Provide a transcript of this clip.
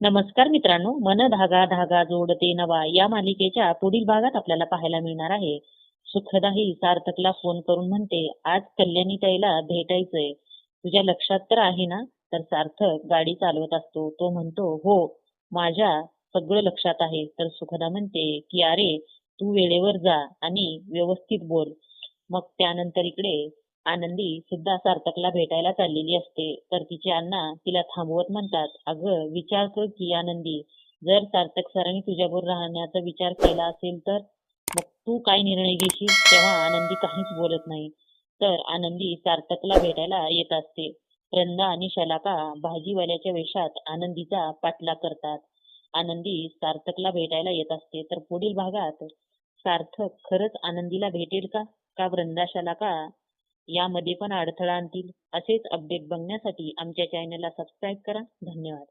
नमस्कार मित्रांनो मन धागा धागा जोडते नवा या मालिकेच्या पुढील भागात आपल्याला पाहायला मिळणार आहे. सुखदाही सार्थकला फोन करून म्हणते आज कल्याणी ताईला भेटायचंय. तुझ्या लक्षात तर आहे ना? तर सार्थक गाडी चालवत असतो. तो म्हणतो हो माझ्या सगळं लक्षात आहे. तर सुखदा म्हणते की अरे तू वेळेवर जा आणि व्यवस्थित बोल. मग त्यानंतर इकडे आनंदी सुद्धा सार्थकला भेटायला चाललेली असते. तर तिचे अण्णा तिला थांबवत म्हणतात अगं विचार कर की आनंदी जर सार्थक सरांनी तुझ्याबरोबर राहण्याचा विचार केला असेल तर मग तू काय निर्णय घेशील? तेव्हा आनंदी काहीच बोलत नाही. तर आनंदी सार्थकला भेटायला येत असते. वृंदा आणि शलाका भाजीवाल्याच्या वेशात आनंदीचा पाठलाग करतात. आनंदी सार्थकला भेटायला येत असते. तर पुढील भागात सार्थक खरंच आनंदीला भेटेल का? का वृंदा शलाका यामध्ये पण अडथळा आणतील. असेच अपडेट बघण्यासाठी आमच्या चॅनलला सबस्क्राईब करा. धन्यवाद.